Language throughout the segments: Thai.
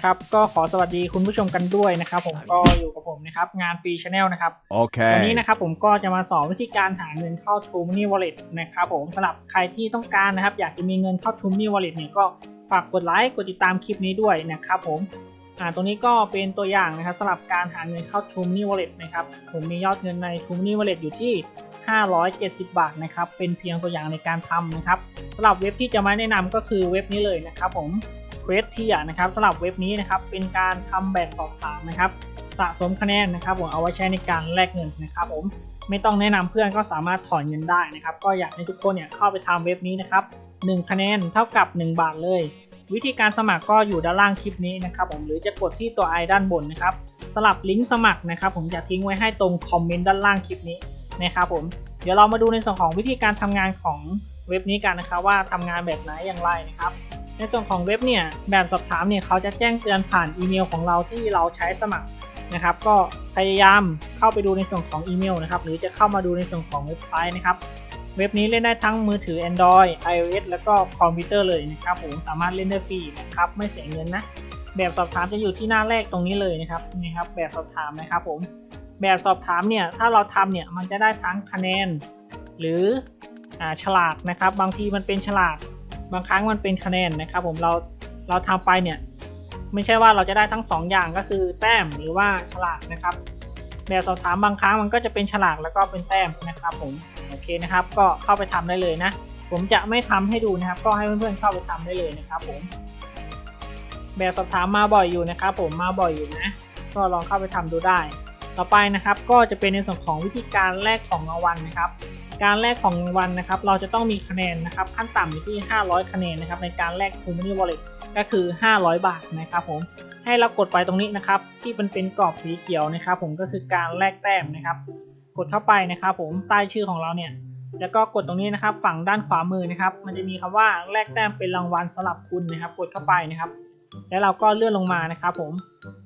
นะครับก็ขอสวัสดีคุณผู้ชมกันด้วยนะครับผมก็อยู่กับผมนะครับงานฟรีชาแนลนะครับวันนี้ Okay. นะครับผมก็จะมาสอนวิธีการหาเงินเข้า True Money Wallet นะครับผมสำหรับใครที่ต้องการนะครับ อยากจะมีเงินเข้า True Money Wallet เนี่ยก็ฝากกดไลค์กดติดตามคลิปนี้ด้วยนะครับผมอ่าตรงนี้ก็เป็นตัวอย่างนะครับสำหรับการหาเงินเข้า True Money Wallet นะครับผมมียอดเงินใน True Money Wallet อยู่ที่ 570 บาทนะครับเป็นเพียงตัวอย่างในการทำนะครับสำหรับเว็บที่จะมาแนะนำก็คือเว็บนี้เลยนะครับผม เควสเทียนะครับสำหรับเว็บนี้นะครับเป็นการทำแบบสอบถามนะครับสะสมคะแนนนะครับผมเอาไว้ใช้ในการแลกเงินนะครับผมไม่ต้องแนะนำเพื่อนก็สามารถถอนเงินได้นะครับ ก็อยากให้ทุกคนเนี่ยเข้าไปทำเว็บนี้นะครับ1คะแนนเท่ากับ 1 บาทเลย วิธีการสมัครก็อยู่ด้านล่างคลิปนี้นะครับผมหรือจะกดที่ตัวไอด้านบนนะครับสลับลิงก์สมัครนะครับผมจะทิ้งไว้ให้ตรงคอมเมนต์ด้านล่างคลิปนี้นะครับผมเดี๋ยวเรามาดูในส่วนของวิธีการทำงานของเว็บนี้กันนะครับว่าทำงานแบบไหนอย่างไรนะครับ ในส่วนของเว็บเนี่ยแบบสอบถามเนี่ยเขาจะแจ้งเตือนผ่านอีเมลของเราที่เราใช้สมัครนะครับ ก็พยายามเข้าไปดูในส่วนของอีเมลนะครับ หรือจะเข้ามาดูในส่วนของเว็บไซต์นะครับ เว็บนี้เล่นได้ทั้งมือถือ Android iOS แล้วก็คอมพิวเตอร์เลยนะครับผมสามารถเล่นได้ฟรีนะครับไม่เสียเงินนะแบบสอบถามจะอยู่ที่หน้าแรกตรงนี้เลยนะครับนี่ครับ แบบสอบถามนะครับผมแบบสอบถามเนี่ยถ้าเราทำเนี่ยมันจะได้ทั้งคะแนน หรืออ่าฉลากนะครับ บางทีมันเป็นฉลาก บางครั้งมันเป็นคะแนนนะครับผมเราเราทำไปเนี่ยไม่ใช่ว่าเราจะได้ทั้งสองอย่างก็คือแต้มหรือว่าฉลากนะครับ แบบสอบถามบางครั้งมันก็จะเป็นฉลากแล้วก็เป็นแต้มนะครับผมโอเคนะครับ ก็เข้าไปทำได้เลยนะ ผมจะไม่ทำให้ดูนะครับ ก็ให้เพื่อนๆเข้าไปทำได้เลยนะครับ ผม แบบสอบถามมาบ่อยอยู่นะครับ ผมมาบ่อยอยู่นะ ก็ลองเข้าไปทำดูได้ ต่อไปนะครับ ก็จะเป็นในส่วนของวิธีการแลกของรางวัลนะครับ การแลกของรางวัลนะครับ เราจะต้องมีคะแนนนะครับ ขั้นต่ำอยู่ที่ 500 คะแนนนะครับ ในการแลก True Money Wallet ก็คือ 500 บาทนะครับผมให้เรากดไปตรงนี้นะครับ ที่มันเป็นกรอบสีเขียวนะครับ ผมก็คือการแลกแต้มนะครับ กดเข้าไปนะครับ ผมใต้ชื่อของเราเนี่ยแล้วก็กดตรงนี้นะครับ ฝั่งด้านขวามือนะครับ มันจะมีคำว่าแลกแต้มเป็นรางวัลสำหรับคุณนะครับ กดเข้าไปนะครับ แล้วเราก็เลื่อนลงมานะครับ ผม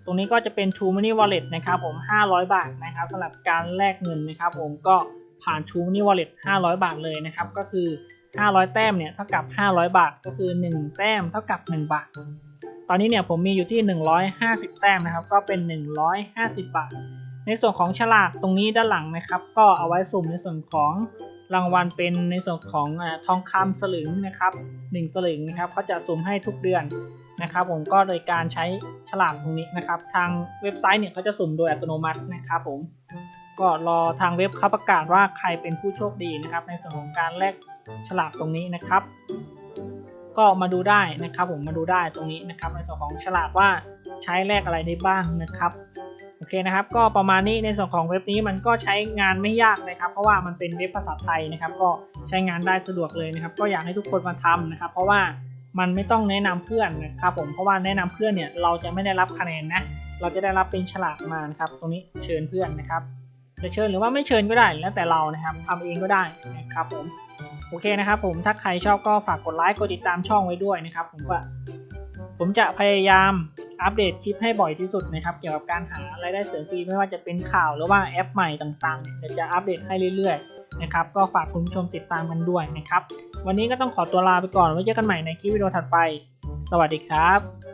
ตรงนี้ก็จะเป็น True Money Wallet นะครับ ผม 500 บาทนะครับสำหรับการแลกเงินนะครับ ผมก็ ผ่าน True Money Wallet 500 บาทเลยนะครับ ก็คือ 500 แต้มเนี่ยเท่ากับ 500 บาทก็คือ 1 แต้มเท่ากับ 1 บาท ตอนนี้เนี่ยผมมีอยู่ที่ 150 แต้มนะครับ ก็เป็น 150 บาท ในส่วนของฉลากตรงนี้ด้านหลังนะครับ ก็เอาไว้สุ่มในส่วนของรางวัลเป็นในส่วนของอทองคำสลึงนะครับ1สลึงนะครับเขาจะสุ่มให้ทุกเดือนนะครับผมก็โดยการใช้ฉลากตรงนี้นะครับ ทางเว็บไซต์เนี่ยเขาจะสุ่มโดยอัตโนมัตินะครับผม ก็รอทางเว็บเขาประกาศว่าใครเป็นผู้โชคดีนะครับ ในส่วนของการแลกฉลากตรงนี้นะครับ ก็มาดูได้นะครับผมมาดูได้ตรงนี้นะครับ ในส่วนของฉลากว่าใช้แลกอะไรได้บ้างนะครับโอเคนะครับก็ประมาณนี้ในส่วนของเว็บนี้มันก็ใช้งานไม่ยากนะครับ เพราะว่ามันเป็นเว็บภาษาไทยนะครับ ก็ใช้งานได้สะดวกเลยนะครับ ก็อยากให้ทุกคนมาทำนะครับ เพราะว่ามันไม่ต้องแนะนำเพื่อนนะครับผมเพราะว่าแนะนำเพื่อนเนี่ยเราจะไม่ได้รับคะแนนนะเราจะได้รับเป็นฉลากมานะครับ ตรงนี้เชิญเพื่อนนะครับ จะเชิญหรือว่าไม่เชิญก็ได้แล้วแต่เรานะครับทำเองก็ได้นะครับผมโอเคนะครับผมถ้าใครชอบก็ฝากกดไลค์กดติดตามช่องไว้ด้วยนะครับผมก็ผมจะพยายามอัปเดตคลิปให้บ่อยที่สุดนะครับเกี่ยวกับการหารายได้เสริมฟรีไม่ว่าจะเป็นข่าวหรือว่าแอปใหม่ต่างๆเนี่ยเดี๋ยวจะอัปเดตให้เรื่อยๆนะครับก็ฝากคุณผู้ชมติดตามกันด้วยนะครับวันนี้ก็ต้องขอตัวลาไปก่อนไว้เจอกันใหม่ในคลิปวิดีโอถัดไป สวัสดีครับ